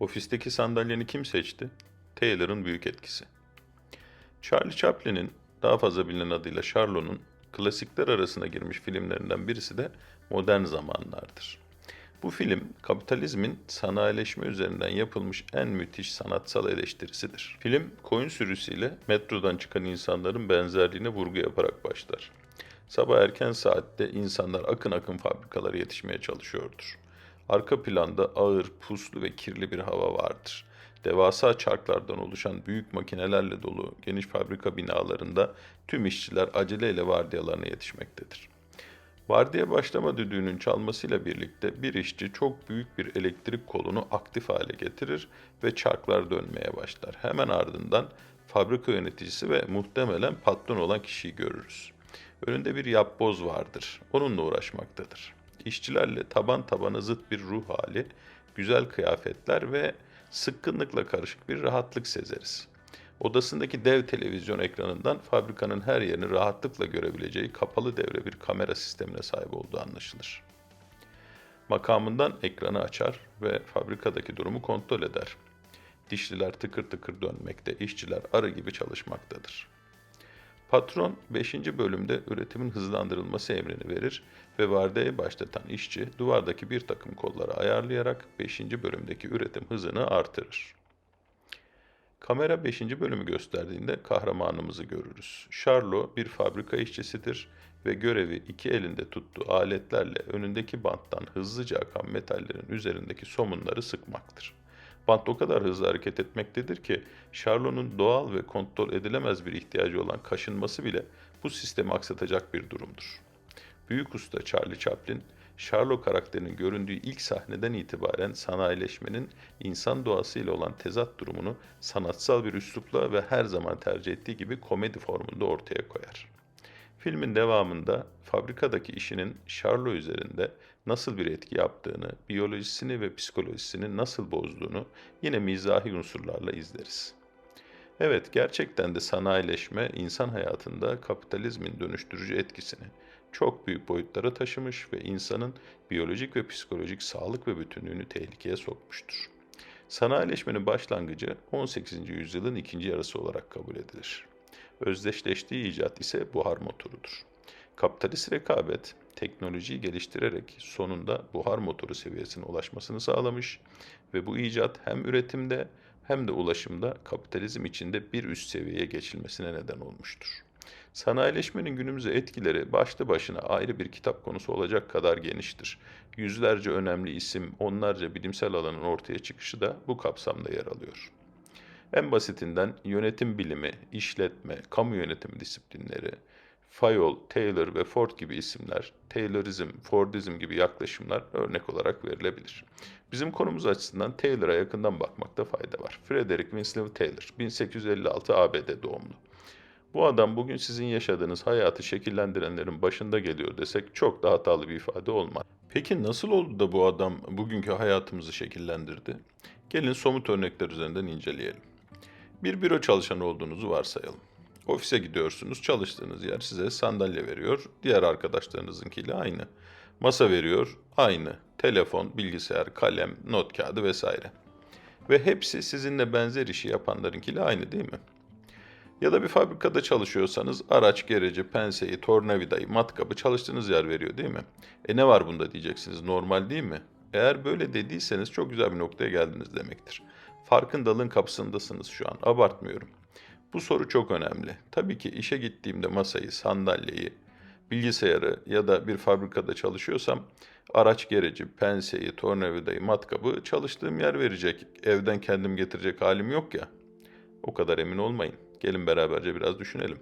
Ofisteki sandalyeni kim seçti? Taylor'ın büyük etkisi. Charlie Chaplin'in daha fazla bilinen adıyla Charlot'un klasikler arasına girmiş filmlerinden birisi de Modern Zamanlardır. Bu film kapitalizmin sanayileşme üzerinden yapılmış en müthiş sanatsal eleştirisidir. Film koyun sürüsüyle metrodan çıkan insanların benzerliğine vurgu yaparak başlar. Sabah erken saatte insanlar akın akın fabrikalara yetişmeye çalışıyordur. Arka planda ağır, puslu ve kirli bir hava vardır. Devasa çarklardan oluşan büyük makinelerle dolu geniş fabrika binalarında tüm işçiler aceleyle vardiyalarına yetişmektedir. Vardiya başlama düdüğünün çalmasıyla birlikte bir işçi çok büyük bir elektrik kolunu aktif hale getirir ve çarklar dönmeye başlar. Hemen ardından fabrika yöneticisi ve muhtemelen patron olan kişiyi görürüz. Önünde bir yapboz vardır. Onunla uğraşmaktadır. İşçilerle taban tabana zıt bir ruh hali, güzel kıyafetler ve sıkkınlıkla karışık bir rahatlık sezeriz. Odasındaki dev televizyon ekranından fabrikanın her yerini rahatlıkla görebileceği kapalı devre bir kamera sistemine sahip olduğu anlaşılır. Makamından ekranı açar ve fabrikadaki durumu kontrol eder. Dişliler tıkır tıkır dönmekte, işçiler arı gibi çalışmaktadır. Patron 5. bölümde üretimin hızlandırılması emrini verir ve vardiyayı başlatan işçi duvardaki bir takım kolları ayarlayarak 5. bölümdeki üretim hızını artırır. Kamera 5. bölümü gösterdiğinde kahramanımızı görürüz. Charlo bir fabrika işçisidir ve görevi iki elinde tuttuğu aletlerle önündeki banttan hızlıca akan metallerin üzerindeki somunları sıkmaktır. Bant o kadar hızlı hareket etmektedir ki Charlot'un doğal ve kontrol edilemez bir ihtiyacı olan kaşınması bile bu sistemi aksatacak bir durumdur. Büyük usta Charlie Chaplin, Charlot karakterinin göründüğü ilk sahneden itibaren sanayileşmenin insan doğasıyla olan tezat durumunu sanatsal bir üslupla ve her zaman tercih ettiği gibi komedi formunda ortaya koyar. Filmin devamında fabrikadaki işinin Charlot üzerinde nasıl bir etki yaptığını, biyolojisini ve psikolojisini nasıl bozduğunu yine mizahi unsurlarla izleriz. Evet, gerçekten de sanayileşme insan hayatında kapitalizmin dönüştürücü etkisini çok büyük boyutlara taşımış ve insanın biyolojik ve psikolojik sağlık ve bütünlüğünü tehlikeye sokmuştur. Sanayileşmenin başlangıcı 18. yüzyılın ikinci yarısı olarak kabul edilir. Özdeşleştiği icat ise buhar motorudur. Kapitalist rekabet, teknolojiyi geliştirerek sonunda buhar motoru seviyesine ulaşmasını sağlamış ve bu icat hem üretimde hem de ulaşımda kapitalizm içinde bir üst seviyeye geçilmesine neden olmuştur. Sanayileşmenin günümüze etkileri başlı başına ayrı bir kitap konusu olacak kadar geniştir. Yüzlerce önemli isim, onlarca bilimsel alanın ortaya çıkışı da bu kapsamda yer alıyor. En basitinden yönetim bilimi, işletme, kamu yönetimi disiplinleri, Fayol, Taylor ve Ford gibi isimler, Taylorizm, Fordizm gibi yaklaşımlar örnek olarak verilebilir. Bizim konumuz açısından Taylor'a yakından bakmakta fayda var. Frederick Winslow Taylor, 1856 ABD doğumlu. Bu adam bugün sizin yaşadığınız hayatı şekillendirenlerin başında geliyor desek çok da hatalı bir ifade olmaz. Peki nasıl oldu da bu adam bugünkü hayatımızı şekillendirdi? Gelin somut örnekler üzerinden inceleyelim. Bir büro çalışanı olduğunuzu varsayalım. Ofise gidiyorsunuz, çalıştığınız yer size sandalye veriyor, diğer arkadaşlarınızınkiyle aynı. Masa veriyor, aynı. Telefon, bilgisayar, kalem, not kağıdı vesaire. Ve hepsi sizinle benzer işi yapanlarınkiyle aynı değil mi? Ya da bir fabrikada çalışıyorsanız araç, gereci, penseyi, tornavidayı, matkabı çalıştığınız yer veriyor değil mi? E ne var bunda diyeceksiniz, normal değil mi? Eğer böyle dediyseniz çok güzel bir noktaya geldiniz demektir. Farkındalığın kapısındasınız şu an, abartmıyorum. Bu soru çok önemli. Tabii ki işe gittiğimde masayı, sandalyeyi, bilgisayarı ya da bir fabrikada çalışıyorsam araç gereci, penseyi, tornavidayı, matkabı çalıştığım yer verecek. Evden kendim getirecek halim yok ya. O kadar emin olmayın. Gelin beraberce biraz düşünelim.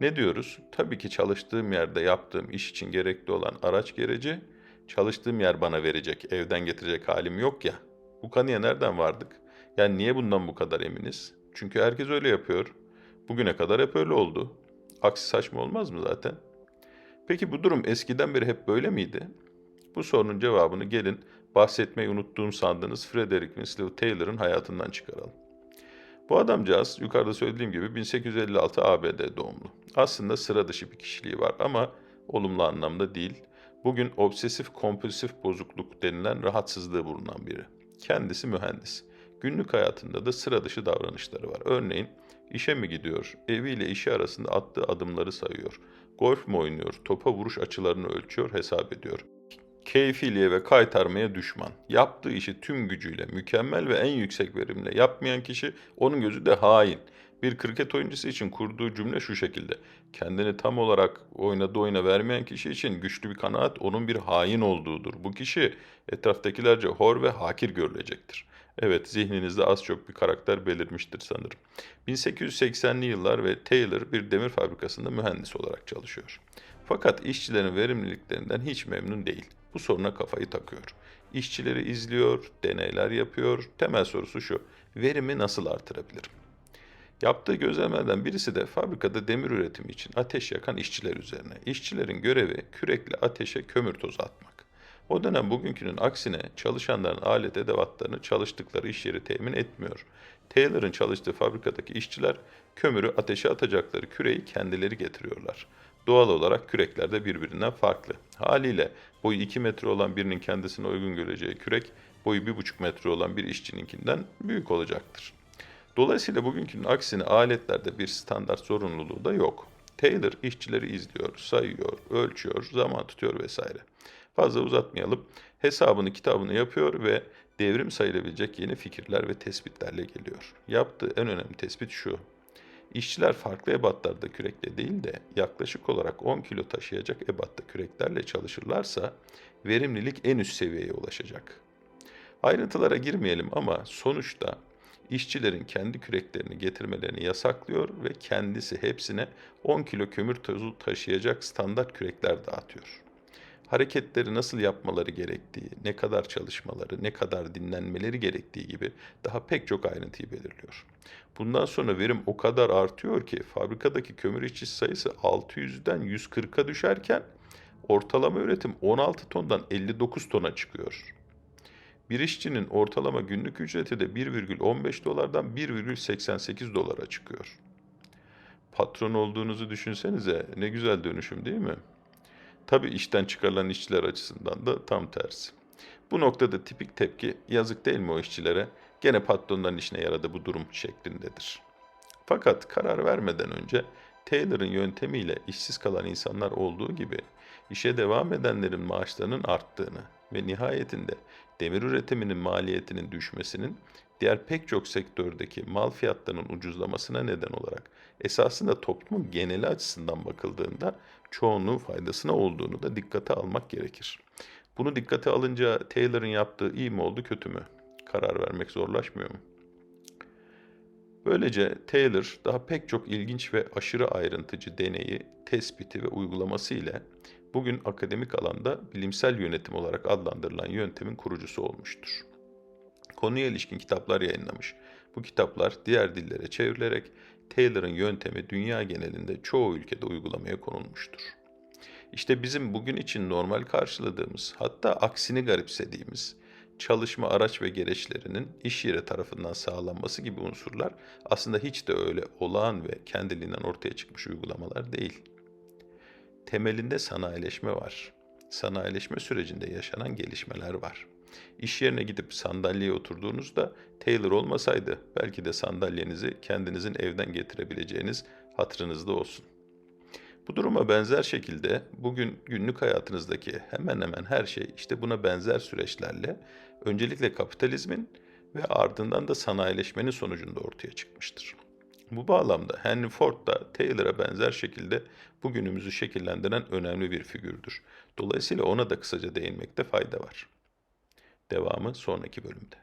Ne diyoruz? Tabii ki çalıştığım yerde yaptığım iş için gerekli olan araç gereci, çalıştığım yer bana verecek, evden getirecek halim yok ya. Bu kanıya nereden vardık? Yani niye bundan bu kadar eminiz? Çünkü herkes öyle yapıyor. Bugüne kadar hep öyle oldu. Aksi saçma olmaz mı zaten? Peki bu durum eskiden beri hep böyle miydi? Bu sorunun cevabını gelin bahsetmeyi unuttuğum sandığınız Frederick Winslow Taylor'ın hayatından çıkaralım. Bu adamcağız yukarıda söylediğim gibi 1856 ABD doğumlu. Aslında sıra dışı bir kişiliği var ama olumlu anlamda değil. Bugün obsesif kompulsif bozukluk denilen rahatsızlığı bulunan biri. Kendisi mühendis. Günlük hayatında da sıra dışı davranışları var. Örneğin işe mi gidiyor, eviyle işi arasında attığı adımları sayıyor. Golf mu oynuyor, topa vuruş açılarını ölçüyor, hesap ediyor. Keyfiliğe ve kaytarmaya düşman. Yaptığı işi tüm gücüyle, mükemmel ve en yüksek verimle yapmayan kişi onun gözü de hain. Bir kriket oyuncusu için kurduğu cümle şu şekilde. Kendini tam olarak oynadığı oyuna vermeyen kişi için güçlü bir kanaat onun bir hain olduğudur. Bu kişi etraftakilerce hor ve hakir görülecektir. Evet, zihninizde az çok bir karakter belirmiştir sanırım. 1880'li yıllar ve Taylor bir demir fabrikasında mühendis olarak çalışıyor. Fakat işçilerin verimliliklerinden hiç memnun değil. Bu soruna kafayı takıyor. İşçileri izliyor, deneyler yapıyor. Temel sorusu şu, verimi nasıl artırabilirim? Yaptığı gözlemlerden birisi de fabrikada demir üretimi için ateş yakan işçiler üzerine. İşçilerin görevi kürekle ateşe kömür tozu atmak. O dönem bugünkünün aksine çalışanların alet edevatlarını çalıştıkları iş yeri temin etmiyor. Taylor'ın çalıştığı fabrikadaki işçiler kömürü ateşe atacakları küreği kendileri getiriyorlar. Doğal olarak kürekler de birbirinden farklı. Haliyle boyu 2 metre olan birinin kendisine uygun göreceği kürek boyu 1,5 metre olan bir işçininkinden büyük olacaktır. Dolayısıyla bugünkünün aksine aletlerde bir standart zorunluluğu da yok. Taylor işçileri izliyor, sayıyor, ölçüyor, zaman tutuyor vesaire. Fazla uzatmayalım. Hesabını kitabını yapıyor ve devrim sayılabilecek yeni fikirler ve tespitlerle geliyor. Yaptığı en önemli tespit şu. İşçiler farklı ebatlarda kürekle değil de yaklaşık olarak 10 kilo taşıyacak ebatta küreklerle çalışırlarsa verimlilik en üst seviyeye ulaşacak. Ayrıntılara girmeyelim ama sonuçta işçilerin kendi küreklerini getirmelerini yasaklıyor ve kendisi hepsine 10 kilo kömür tozu taşıyacak standart kürekler dağıtıyor. Hareketleri nasıl yapmaları gerektiği, ne kadar çalışmaları, ne kadar dinlenmeleri gerektiği gibi daha pek çok ayrıntıyı belirliyor. Bundan sonra verim o kadar artıyor ki fabrikadaki kömür işçisi sayısı 600'den 140'a düşerken ortalama üretim 16 tondan 59 tona çıkıyor. Bir işçinin ortalama günlük ücreti de 1,15 dolardan 1,88 dolara çıkıyor. Patron olduğunuzu düşünsenize ne güzel dönüşüm değil mi? Tabii işten çıkarılan işçiler açısından da tam tersi. Bu noktada tipik tepki yazık değil mi o işçilere? Gene patronların işine yaradı bu durum şeklindedir. Fakat karar vermeden önce Taylor'ın yöntemiyle işsiz kalan insanlar olduğu gibi işe devam edenlerin maaşlarının arttığını ve nihayetinde demir üretiminin maliyetinin düşmesinin diğer pek çok sektördeki mal fiyatlarının ucuzlamasına neden olarak esasında toplumun geneli açısından bakıldığında çoğunluğun faydasına olduğunu da dikkate almak gerekir. Bunu dikkate alınca Taylor'ın yaptığı iyi mi oldu kötü mü? Karar vermek zorlaşmıyor mu? Böylece Taylor daha pek çok ilginç ve aşırı ayrıntıcı deneyi, tespiti ve uygulaması ile bugün akademik alanda bilimsel yönetim olarak adlandırılan yöntemin kurucusu olmuştur. Konuya ilişkin kitaplar yayınlamış. Bu kitaplar diğer dillere çevrilerek Taylor'ın yöntemi dünya genelinde çoğu ülkede uygulamaya konulmuştur. İşte bizim bugün için normal karşıladığımız, hatta aksini garipsediğimiz çalışma araç ve gereçlerinin iş yeri tarafından sağlanması gibi unsurlar aslında hiç de öyle olağan ve kendiliğinden ortaya çıkmış uygulamalar değil. Temelinde sanayileşme var. Sanayileşme sürecinde yaşanan gelişmeler var. İş yerine gidip sandalyeye oturduğunuzda Taylor olmasaydı belki de sandalyenizi kendinizin evden getirebileceğiniz hatırınızda olsun. Bu duruma benzer şekilde bugün günlük hayatınızdaki hemen hemen her şey işte buna benzer süreçlerle öncelikle kapitalizmin ve ardından da sanayileşmenin sonucunda ortaya çıkmıştır. Bu bağlamda Henry Ford da Taylor'a benzer şekilde bugünümüzü şekillendiren önemli bir figürdür. Dolayısıyla ona da kısaca değinmekte fayda var. Devamı sonraki bölümde.